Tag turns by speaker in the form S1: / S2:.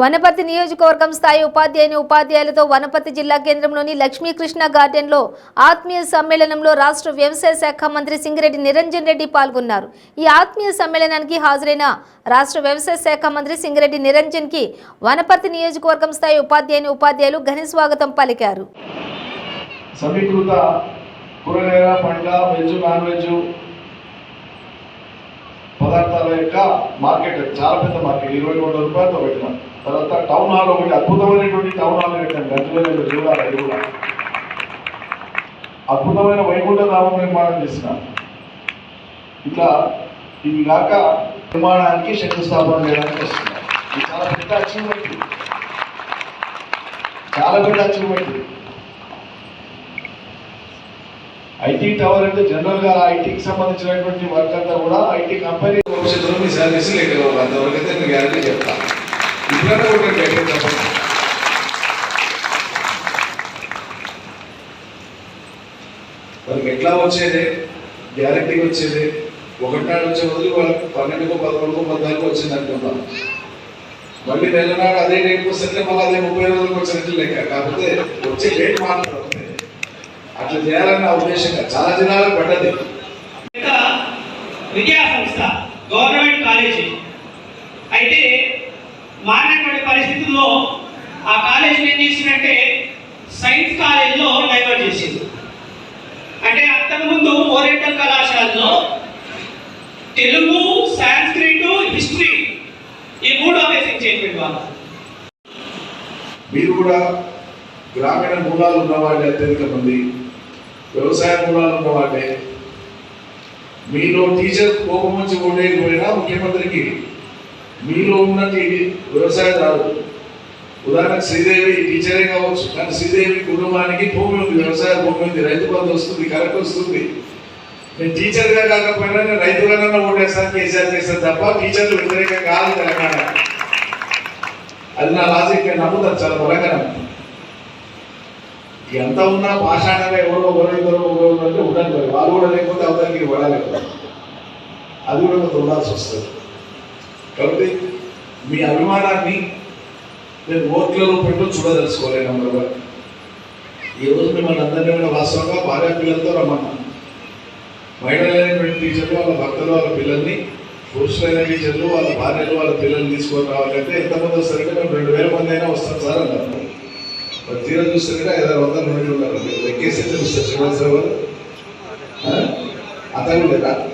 S1: వనపర్తి నియోజకవర్గం స్థాయి ఉపాధ్యాయుని ఉపాధ్యాయులతో వనపర్తి జిల్లా కేంద్రంలోని లక్ష్మీకృష్ణ గార్డెన్లో ఆత్మీయ సమ్మేళనంలో రాష్ట్ర వ్యవసాయ శాఖ మంత్రి సింగిరెడ్డి నిరంజన్ రెడ్డి పాల్గొన్నారు ఈ ఆత్మీయ సమ్మేళనానికి హాజరైన రాష్ట్ర వ్యవసాయ శాఖ మంత్రి సింగిరెడ్డి నిరంజన్కి వనపర్తి నియోజకవర్గం స్థాయి ఉపాధ్యాయుని ఉపాధ్యాయులు ఘన స్వాగతం పలికారు
S2: సమీకృత కూరగాయల పండ్ల వెజ్ నాన్ వెజ్ పదార్థాల యొక్క మార్కెట్ చాలా పెద్ద మార్కెట్ ఇరవై మూడు రూపాయలతో పెట్టినాం తర్వాత టౌన్ హాల్ ఒకటి అద్భుతమైనటువంటి టౌన్ హాల్ పెట్టాను గంటలు చూడాలి అది కూడా అద్భుతమైన వైకుంఠ నామ నిర్మాణం చేసిన ఇట్లా ఇవి కాక నిర్మాణానికి శంకుస్థాపన చేయడానికి వస్తున్నాయి చాలా పెద్ద అచీవ్మెంట్ చాలా పెద్ద అచీవ్మెంట్ ఐటీ టవర్ అంటే జనరల్ గా ఐటీకి సంబంధించినటువంటి వర్క్ అంతా కూడా ఐటీ కంపెనీ భవిష్యత్తులో మీ సర్వీస్ అంతవరకు అయితే నేను గ్యారంటీ చెప్తాను ఇప్పుడైనా కూడా చెప్పండి వాళ్ళకి ఎట్లా వచ్చేది గ్యారంటీ వచ్చేది నాడు వచ్చే వదిలి వాళ్ళకి పన్నెండుకో పదకొండుకో పద్నాలుగు వచ్చింది అనుకుంటాం మళ్ళీ నాడు అదే రేపు వస్తే మళ్ళీ అదే ముప్పై రోజులకు వచ్చినట్టు లెక్క కాకపోతే వచ్చే డేట్ మాట్లాడదు అట్లా చేయాలన్న ఉద్దేశంగా చాలా జనాలు పడ్డది
S3: విద్యా సంస్థ గవర్నమెంట్ కాలేజీ అయితే మారినటువంటి పరిస్థితుల్లో ఆ కాలేజీని ఏం చేసిందంటే సైన్స్ కాలేజీలో డైవర్ట్ చేసింది అంటే అంతకుముందు ఓరియంటల్ కళాశాలలో తెలుగు సాంస్క్రిట్ హిస్టరీ ఈ మూడు చేయండి వాళ్ళు
S2: మీరు కూడా గ్రామీణ మూలాలు ఉన్న వాళ్ళే అత్యధిక మంది వ్యవసాయ మూలాలు ఉన్న మీలో టీచర్ కోపం వచ్చి ఓడేయకపోయినా ముఖ్యమంత్రికి మీలో ఉన్నది వ్యవసాయదారు ఉదాహరణకు శ్రీదేవి టీచరే కావచ్చు కానీ శ్రీదేవి కుటుంబానికి భూమి ఉంది వ్యవసాయ భూమి ఉంది రైతు బంధు వస్తుంది కరెక్ట్ వస్తుంది నేను టీచర్గా కాకపోయినా నేను రైతులన్నా ఓటేస్తాను కేసీఆర్ చేస్తాను తప్ప టీచర్లు వ్యతిరేకంగా కాదు తెలంగాణ అది నా లాజిక్ నమ్ముతాను చాలా బలంగా నమ్ముతాను ఎంత ఉన్నా పాషాణాలు ఎవరో ఒకరిద్దరు అంటే ఉండాలి వాళ్ళు కూడా లేకపోతే అవతలికి కదా అది కూడా కొంత ఉండాల్సి వస్తుంది కాబట్టి మీ అభిమానాన్ని నేను ఓట్లలో పెట్టు చూడదలుచుకోలే నెంబర్ వన్ ఈరోజు మిమ్మల్ని అందరినీ కూడా వాస్తవంగా భార్య పిల్లలతో రమ్మన్నాం మహిళలైనటువంటి టీచర్లు వాళ్ళ భర్తలు వాళ్ళ పిల్లల్ని పురుషులైన టీచర్లు వాళ్ళ భార్యలు వాళ్ళ పిల్లల్ని తీసుకొని రావాలంటే ఎంతమంది వస్తారంటే మేము రెండు వేల మంది అయినా వస్తాం సార్ అన్నారు म्हणजे आता